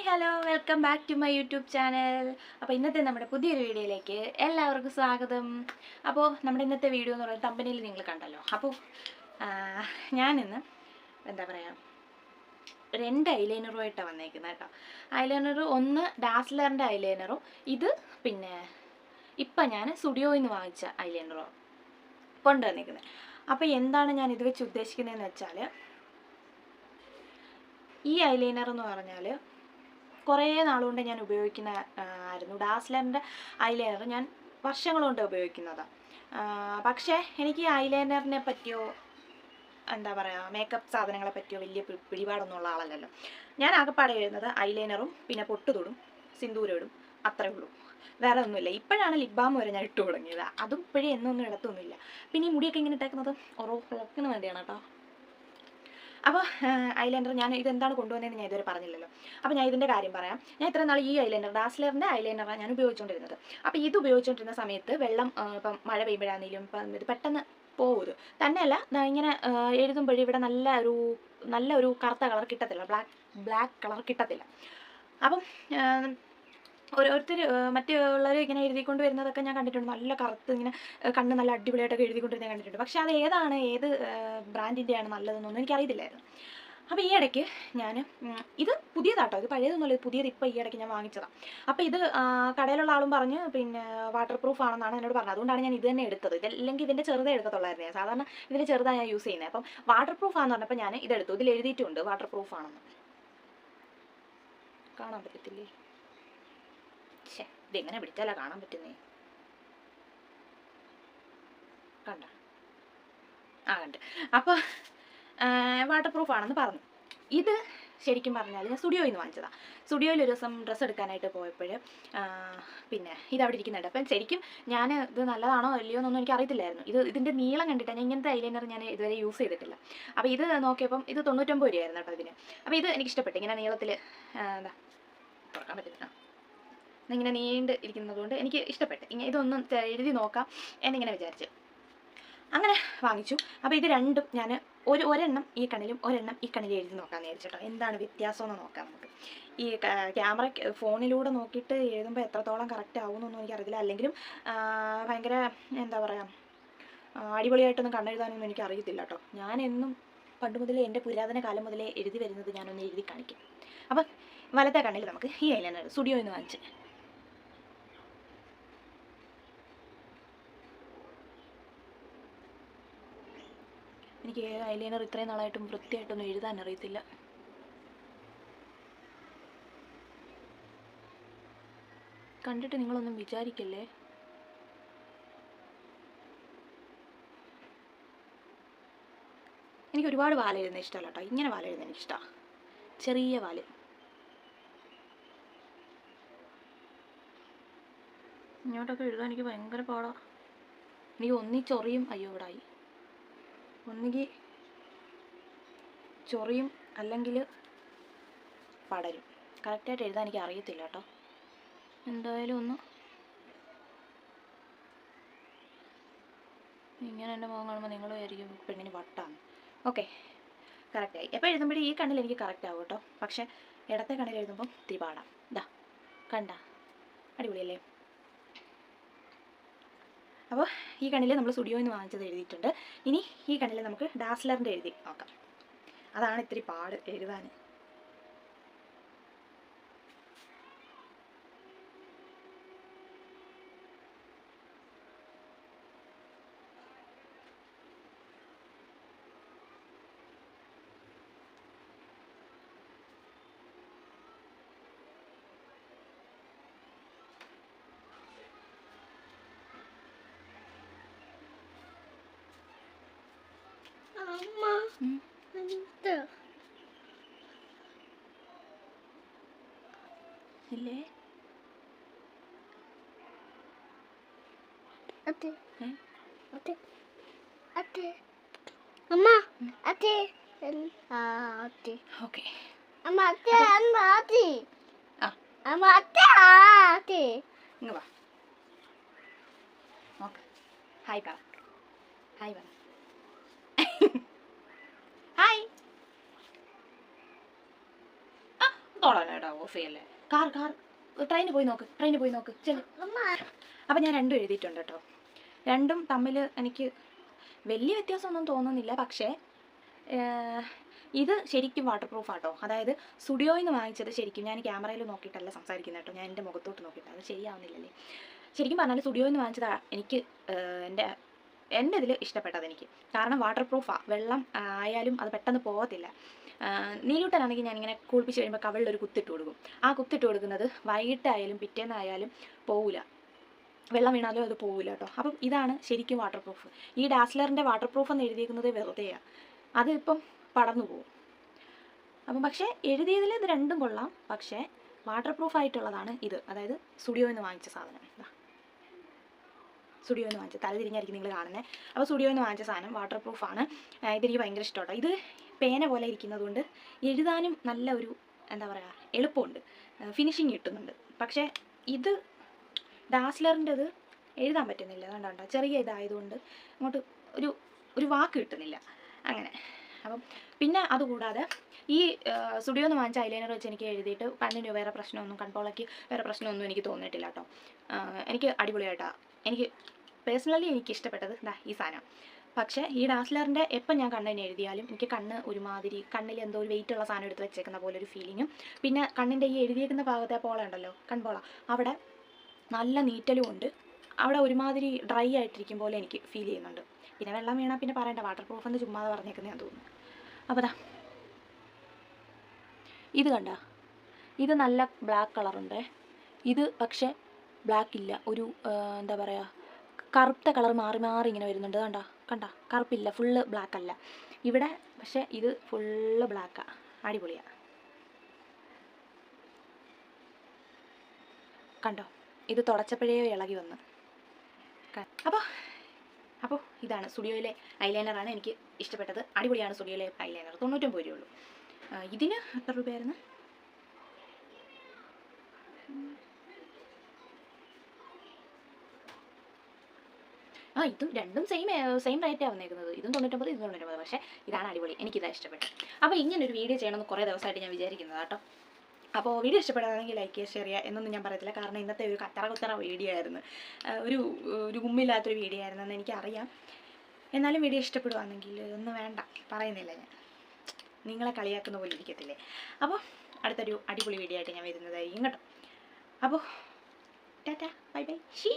Hi hello welcome back to my YouTube channel അപ്പോൾ ഇന്നത്തെ നമ്മുടെ പുതിയൊരു വീഡിയോയിലേക്ക് എല്ലാവർക്കും സ്വാഗതം. അപ്പോൾ നമ്മുടെ ഇന്നത്തെ വീഡിയോ എന്ന് പറയുന്നത് കമ്പനിയിൽ നിങ്ങൾ കണ്ടല്ലോ. അപ്പോൾ ഞാനിന്ന് എന്താ പറയുക രണ്ട് ഐലൈനറുമായിട്ടാണ് വന്നേക്കുന്നത് കേട്ടോ. ഐലൈനർ ഒന്ന് ഡാസ്ലറിന്റെ ഐലൈനറും ഇത് പിന്നെ ഇപ്പം ഞാൻ സ്റ്റുഡിയോയിൽ നിന്ന് വാങ്ങിച്ച ഐലൈനറോ കൊണ്ടുവന്നേക്കുന്നത് അപ്പോൾ എന്താണ് ഞാൻ ഇത് വെച്ച് ഉദ്ദേശിക്കുന്നതെന്ന് വെച്ചാൽ ഈ ഐലൈനർ എന്ന് പറഞ്ഞാൽ കുറേ നാളുകൊണ്ട് ഞാൻ ഉപയോഗിക്കുന്ന ആയിരുന്നു. ഡാസ്ലറിന്റെ ഐലൈനർ ഞാൻ വർഷങ്ങൾ കൊണ്ട് ഉപയോഗിക്കുന്നതാണ് പക്ഷേ എനിക്ക് ഐലൈനറിനെ പറ്റിയോ എന്താ പറയുക മേക്കപ്പ് സാധനങ്ങളെ പറ്റിയോ വലിയ പിടിപാടൊന്നും ഉള്ള ആളല്ലല്ലോ. ഞാൻ ആകെപ്പാടെ എഴുതുന്നത് ഐലൈനറും പിന്നെ പൊട്ടുതൊടും സിന്ദൂരോടും അത്രേ ഉള്ളൂ. വേറെ ഒന്നുമില്ല. ഇപ്പോഴാണ് ലിപ് ബാം വരെ ഞാൻ ഇട്ടു തുടങ്ങിയത്. അതും ഇപ്പോഴേ എന്നൊന്നും ഇടത്തൊന്നുമില്ല. പിന്നെ ഈ മുടിയൊക്കെ ഇങ്ങനെ ഇട്ടേക്കുന്നത് ഓറോ ഫ്ലോക്കിന് വേണ്ടിയാണ് കേട്ടോ. അപ്പോൾ ഐലൈനർ ഞാൻ ഇതെന്താണ് കൊണ്ടുവന്നതെന്ന് ഞാൻ ഇതുവരെ പറഞ്ഞില്ലല്ലോ. അപ്പോൾ ഞാൻ ഇതിന്റെ കാര്യം പറയാം. ഞാൻ ഇത്ര നാൾ ഈ ഐലൈനർ ഡാസ്ലറിന്റെ ഐലൈനറാണ് ഞാൻ ഉപയോഗിച്ചുകൊണ്ടിരുന്നത് അപ്പോൾ ഇത് ഉപയോഗിച്ചുകൊണ്ടിരുന്ന സമയത്ത് വെള്ളം ഇപ്പം മഴ പെയ്യുമ്പോഴാണെങ്കിലും ഇപ്പം ഇത് പെട്ടെന്ന് പോകും തന്നെയല്ല ഇങ്ങനെ എഴുതുമ്പോഴും ഇവിടെ നല്ല ഒരു നല്ല ഒരു കറുത്ത കളർ കിട്ടത്തില്ല. ബ്ലാക്ക് ബ്ലാക്ക് കളർ കിട്ടത്തില്ല. അപ്പം ഓരോരുത്തർ മറ്റുള്ളവർ ഇങ്ങനെ എഴുതിക്കൊണ്ട് വരുന്നതൊക്കെ ഞാൻ കണ്ടിട്ടുണ്ട്. നല്ല കറുത്ത് ഇങ്ങനെ കണ്ണ് നല്ല അടിപൊളിയായിട്ടൊക്കെ എഴുതിക്കൊണ്ട് ഞാൻ കണ്ടിട്ടുണ്ട്. പക്ഷേ അത് ഏതാണ് ഏത് ബ്രാൻഡിന്റെയാണ് നല്ലതെന്നൊന്നും എനിക്കറിയത്തില്ലായിരുന്നു. അപ്പോൾ ഈ ഇടയ്ക്ക് ഞാൻ ഇത് പുതിയതാട്ടോ. ഇത് പഴയതൊന്നുമല്ല ഇത് പുതിയത് ഇപ്പോൾ ഈ ഇടയ്ക്ക് ഞാൻ വാങ്ങിച്ചതാണ് അപ്പോൾ ഇത് കടയിലുള്ള ആളും പറഞ്ഞ് പിന്നെ വാട്ടർ പ്രൂഫ് ആണെന്നാണ് എന്നോട് പറഞ്ഞത്. അതുകൊണ്ടാണ് ഞാൻ ഇത് തന്നെ എടുത്തത്. ഇതല്ലെങ്കിൽ ഇതിന്റെ ചെറുതേ എടുക്കത്തുള്ളായിരുന്നു ഞാൻ. സാധാരണ ഇതിന്റെ ചെറുതാണ് ഞാൻ യൂസ് ചെയ്യുന്നത് അപ്പം വാട്ടർ പ്രൂഫ് ആണെന്ന് പറഞ്ഞപ്പോൾ ഞാൻ ഇതെടുത്തു. ഇതിൽ എഴുതിയിട്ടുണ്ട് വാട്ടർ പ്രൂഫ് ആണെന്ന്. കാണാൻ പറ്റത്തില്ലേ? ഛേ ഇതെങ്ങനെ പിടിച്ചാലാ കാണാൻ പറ്റുന്നേ? കണ്ട? ആ കണ്ട്. അപ്പോൾ വാട്ടർ പ്രൂഫ് ആണെന്ന് പറഞ്ഞു. ഇത് ശരിക്കും പറഞ്ഞാൽ ഞാൻ സ്റ്റുഡിയോയിൽ നിന്ന് വാങ്ങിച്ചതാണ് സ്റ്റുഡിയോയിൽ ഒരു ദിവസം ഡ്രസ്സ് എടുക്കാനായിട്ട് പോയപ്പോൾ പിന്നെ ഇത് അവിടെ ഇരിക്കുന്നുണ്ട് അപ്പം ശരിക്കും ഞാൻ ഇത് നല്ലതാണോ അല്ലയോ എന്നൊന്നും എനിക്ക് അറിയത്തില്ലായിരുന്നു ഇത് ഇതിന്റെ നീളം കണ്ടിട്ട് ഞാൻ ഇങ്ങനത്തെ ഐലൈനർ ഞാൻ ഇതുവരെ യൂസ് ചെയ്തിട്ടില്ല. അപ്പോൾ ഇത് നോക്കിയപ്പം ഇത് തൊണ്ണൂറ്റൊമ്പത് രൂപയായിരുന്നു കേട്ടോ ഇതിന് അപ്പോൾ ഇത് എനിക്ക് ഇഷ്ടപ്പെട്ടു ഇങ്ങനെ നീളത്തിൽ എന്താ തുറക്കാൻ പറ്റത്തില്ല ഇങ്ങനെ നീണ്ട് ഇരിക്കുന്നത് കൊണ്ട് എനിക്ക് ഇഷ്ടപ്പെട്ടു. ഇങ്ങനെ ഇതൊന്നും എഴുതി നോക്കാം എന്നിങ്ങനെ വിചാരിച്ചു. അങ്ങനെ വാങ്ങിച്ചു. അപ്പോൾ ഇത് രണ്ടും ഞാൻ ഒരു ഒരെണ്ണം ഈ കണ്ണിലും ഒരെണ്ണം ഈ കണ്ണിലും എഴുതി നോക്കാമെന്ന് വിചാരിച്ചിട്ടോ എന്താണ് വ്യത്യാസം എന്ന് നോക്കാം നമുക്ക്. ഈ ക്യാമറ ഫോണിലൂടെ നോക്കിയിട്ട് എഴുതുമ്പോൾ എത്രത്തോളം കറക്റ്റ് ആവുമെന്നൊന്നും എനിക്കറിയില്ല അല്ലെങ്കിലും ഭയങ്കര എന്താ പറയുക അടിപൊളിയായിട്ടൊന്നും കണ്ണെഴുതാനൊന്നും എനിക്ക് അറിയത്തില്ല കേട്ടോ ഞാൻ എന്നും പണ്ട് മുതലേ എന്റെ പുരാതന കാലം മുതലേ എഴുതി വരുന്നത് ഞാനൊന്ന് എഴുതി കാണിക്കും. അപ്പം വലത്തെ കണ്ണിൽ നമുക്ക് ഈ ഐലൈനർ സ്റ്റുഡിയോ എന്ന് വാങ്ങിച്ച്. എനിക്ക് ഐലൈനർ ഇത്രയും നാളായിട്ടും വൃത്തിയായിട്ടൊന്നും എഴുതാൻ അറിയത്തില്ല. കണ്ടിട്ട് നിങ്ങളൊന്നും വിചാരിക്കല്ലേ? എനിക്ക് ഒരുപാട് വാല എഴുതുന്ന ഇഷ്ടമല്ല കേട്ടോ ഇങ്ങനെ വാല എഴുതുന്ന ഇഷ്ടമാണ് ചെറിയ വാൽ. ഇങ്ങോട്ടൊക്കെ എഴുതാൻ എനിക്ക് ഭയങ്കര പാടാ. എനിക്ക് ഒന്നിച്ചൊറിയും. അയ്യോ ഇവിടായി ഒന്നുകിൽ ചൊറിയും അല്ലെങ്കിൽ പടരും. കറക്റ്റായിട്ട് എഴുതാൻ എനിക്ക് അറിയത്തില്ല കേട്ടോ. എന്തായാലും ഒന്ന് ഇങ്ങനെ എന്റെ മുഖം കാണുമ്പോൾ നിങ്ങൾ വിചാരിക്കും പെണ്ണിന് വട്ടാണ് ഓക്കെ കറക്റ്റായി. എപ്പോൾ എഴുതുമ്പോഴും ഈ കണ്ണിൽ എനിക്ക് കറക്റ്റ് ആവും കേട്ടോ. പക്ഷേ ഇടത്തെ കണ്ണിൽ എഴുതുമ്പോൾ തിരിപാടാം പാടാം ഇതാ കണ്ട. അടിപൊളിയല്ലേ? അപ്പോൾ ഈ കണ്ണിൽ നമ്മൾ സ്റ്റുഡിയോ എന്ന് വാങ്ങിച്ചത് എഴുതിയിട്ടുണ്ട്. ഇനി ഈ കണ്ണിൽ നമുക്ക് ഡാസ്ലറിന്റെ എഴുതി നോക്കാം. അതാണ് ഇത്തിരി പാട് എഴുതാൻ. അമ്മ ഉം. എന്ത് ഇല്ലേ അതെ ഏ? അതെ അതെ അമ്മ ഉം. അതെ എൻ- ആ അതെ ഓക്കെ അമ്മ അതെ അമ്മ അതെ ആ. അമ്മ അതെ ആ അതെ ഇങ്ങ് വാ നോക്ക് ഹായ് പറ ഹായ് പറ ഹായ് ആ സോളോനായിട്ടാ ഓഫ് ചെയ്യല്ലേ കാർ കാർ ട്രെയിനിൽ പോയി നോക്ക് ട്രെയിനിൽ പോയി നോക്ക് ചെല്ലു. അപ്പം ഞാൻ രണ്ടും എഴുതിയിട്ടുണ്ട് കേട്ടോ. രണ്ടും തമ്മിൽ എനിക്ക് വലിയ വ്യത്യാസമൊന്നും തോന്നുന്നില്ല പക്ഷേ ഇത് ശരിക്കും വാട്ടർ പ്രൂഫ് ആട്ടോ. അതായത് സ്റ്റുഡിയോയിൽ നിന്ന് വാങ്ങിച്ചത് ശരിക്കും ഞാൻ ക്യാമറയിൽ നോക്കിയിട്ടല്ല സംസാരിക്കുന്നത് കേട്ടോ. ഞാൻ എന്റെ മുഖത്തോട്ട് നോക്കിയിട്ട് അത് ശരിയാവുന്നില്ലല്ലേ. ശരിക്കും പറഞ്ഞാൽ സ്റ്റുഡിയോയിൽ നിന്ന് വാങ്ങിച്ചതാ എനിക്ക് എന്റെ എന്റെ ഇതിൽ ഇഷ്ടപ്പെട്ടത് എനിക്ക്. കാരണം വാട്ടർ പ്രൂഫാണ് വെള്ളം ആയാലും അത് പെട്ടെന്ന് പോകത്തില്ല. നീലൂട്ടനാണെങ്കിൽ ഞാനിങ്ങനെ കുളിപ്പിച്ച് കഴിയുമ്പോൾ കവളിലൊരു കുത്തിട്ട് കൊടുക്കും. ആ കുത്തിട്ട് കൊടുക്കുന്നത് വൈകിട്ടായാലും പിറ്റേന്നായാലും പോവില്ല വെള്ളം വീണാലും അത് പോവില്ല കേട്ടോ അപ്പം ഇതാണ് ശരിക്കും വാട്ടർ പ്രൂഫ് ഈ ഡാസ്ലറിന്റെ വാട്ടർ പ്രൂഫ് എന്ന് എഴുതിയിരിക്കുന്നത് വെറുതെയാണ് അതിപ്പം പടർന്നു പോകും അപ്പം പക്ഷേ എഴുതിയതിൽ ഇത് രണ്ടും കൊള്ളാം. പക്ഷേ വാട്ടർ പ്രൂഫ് ആയിട്ടുള്ളതാണ് ഇത്. അതായത് സ്റ്റുഡിയോയിൽ നിന്ന് വാങ്ങിച്ച സാധനം. സ്റ്റുഡിയോയിൽ നിന്ന് വാങ്ങിച്ച തലതിരിഞ്ഞായിരിക്കും നിങ്ങൾ കാണുന്നത് അപ്പോൾ സ്റ്റുഡിയോയിൽ നിന്ന് വാങ്ങിച്ച സാധനം വാട്ടർ പ്രൂഫാണ് ഇതെനിക്ക് ഭയങ്കര ഇഷ്ടമാണ് ഇത് പേന പോലെ ഇരിക്കുന്നതുകൊണ്ട് എഴുതാനും നല്ല ഒരു എന്താ പറയുക എളുപ്പമുണ്ട്. ഫിനിഷിങ് കിട്ടുന്നുണ്ട്. പക്ഷേ ഇത് ഡാസ്ലറിന്റെത് എഴുതാൻ പറ്റുന്നില്ല. കണ്ടോ ചെറിയ ഇതായതുകൊണ്ട് അങ്ങോട്ട് ഒരു ഒരു വാക്ക് കിട്ടുന്നില്ല. അങ്ങനെ. അപ്പം പിന്നെ അതുകൂടാതെ ഈ സ്റ്റുഡിയോ എന്ന് വാങ്ങിച്ച ഐലൈനർ വെച്ച് എനിക്ക് എഴുതിയിട്ട് കണ്ണിന് വേറെ പ്രശ്നമൊന്നും കൺപോളയ്ക്ക് വേറെ പ്രശ്നമൊന്നും എനിക്ക് തോന്നിയിട്ടില്ല കേട്ടോ. എനിക്ക് അടിപൊളിയായിട്ടാണ് എനിക്ക് പേഴ്സണലി എനിക്ക് ഇഷ്ടപ്പെട്ടത് ദാ ഈ സാധനം. പക്ഷേ ഈ ഡാസ്ലറിന്റെ എപ്പം ഞാൻ കണ്ണിന് എഴുതിയാലും എനിക്ക് കണ്ണ് ഒരുമാതിരി കണ്ണിൽ എന്തോ ഒരു വെയിറ്റ് ഉള്ള സാധനം എടുത്ത് വെച്ചേക്കുന്ന പോലെ ഒരു ഫീലിങ്ങും പിന്നെ കണ്ണിന്റെ ഈ എഴുതിയേക്കുന്ന ഭാഗത്തെ പോള ഉണ്ടല്ലോ കൺപോള അവിടെ നല്ല നീറ്റലും ഉണ്ട്. അവിടെ ഒരുമാതിരി ഡ്രൈ ആയിട്ടിരിക്കും പോലെ എനിക്ക് ഫീൽ ചെയ്യുന്നുണ്ട്. പിന്നെ വെള്ളം വീണാൽ പിന്നെ പറയണ്ട വാട്ടർ പ്രൂഫ് എന്ന് ചുമ്മാതെ പറഞ്ഞേക്കുന്നേ തോന്നുന്നു. അപ്പോൾ ദാ. ഇത് കണ്ട. ഇത് നല്ല ബ്ലാക്ക് കളറുണ്ട് ഇത് പക്ഷേ ബ്ലാക്ക് ഇല്ല. ഒരു എന്താ പറയുക കറുത്ത കളർ മാറി മാറി ഇങ്ങനെ വരുന്നുണ്ട്. കണ്ടോ കണ്ട. കറുപ്പില്ല ഫുള്ള് ബ്ലാക്ക് അല്ല. ഇവിടെ പക്ഷേ ഇത് ഫുള്ള് ബ്ലാക്കാണ് അടിപൊളിയാണ് കണ്ടോ? ഇത് തുടച്ചപ്പോഴേ ഇളകി വന്ന്. അപ്പോൾ അപ്പോൾ ഇതാണ് സ്റ്റുഡിയോയിലെ ഐലൈനറാണ് എനിക്ക് ഇഷ്ടപ്പെട്ടത്. അടിപൊളിയാണ് സ്റ്റുഡിയോയിലെ ഐലൈനർ തൊണ്ണൂറ്റൊമ്പത് രൂപയുള്ളൂ ഇതിന് എത്ര രൂപയായിരുന്നു? ആ ഇതും രണ്ടും സെയിം സെയിം റേറ്റാണ് വന്നേക്കുന്നത്. ഇതും തൊണ്ണൂറ്റൊമ്പത് ഇതും തൊണ്ണൂറ്റൊമ്പത്. പക്ഷേ ഇതാണ് അടിപൊളി. എനിക്കിതാ ഇഷ്ടപ്പെട്ടു അപ്പോൾ ഇങ്ങനൊരു വീഡിയോ ചെയ്യണമെന്ന് കുറേ ദിവസമായിട്ട് ഞാൻ വിചാരിക്കുന്നത് കേട്ടോ അപ്പോൾ വീഡിയോ ഇഷ്ടപ്പെടുകയാണെങ്കിൽ ലൈക്ക് ചെയ്യുക ഷെയർ ചെയ്യുക എന്നൊന്നും ഞാൻ പറയത്തില്ല കാരണം ഇന്നത്തെ ഒരു കത്തറ കുത്തറ വീഡിയോ ആയിരുന്നു ഒരു ഒരു ഗുമ്മില്ലാത്തൊരു വീഡിയോ ആയിരുന്നെന്ന് എനിക്കറിയാം. എന്നാലും വീഡിയോ ഇഷ്ടപ്പെടുവാണെങ്കിൽ ഒന്നും വേണ്ട. പറയുന്നില്ല ഞാൻ. നിങ്ങളെ കളിയാക്കുന്ന പോലെ ഇരിക്കത്തില്ലേ. അപ്പോൾ അടുത്തൊരു അടിപൊളി വീഡിയോ ആയിട്ട് ഞാൻ വരുന്നതായിരിക്കും കേട്ടോ. അപ്പോൾ ടാറ്റ ബൈ ബൈ. ഷീ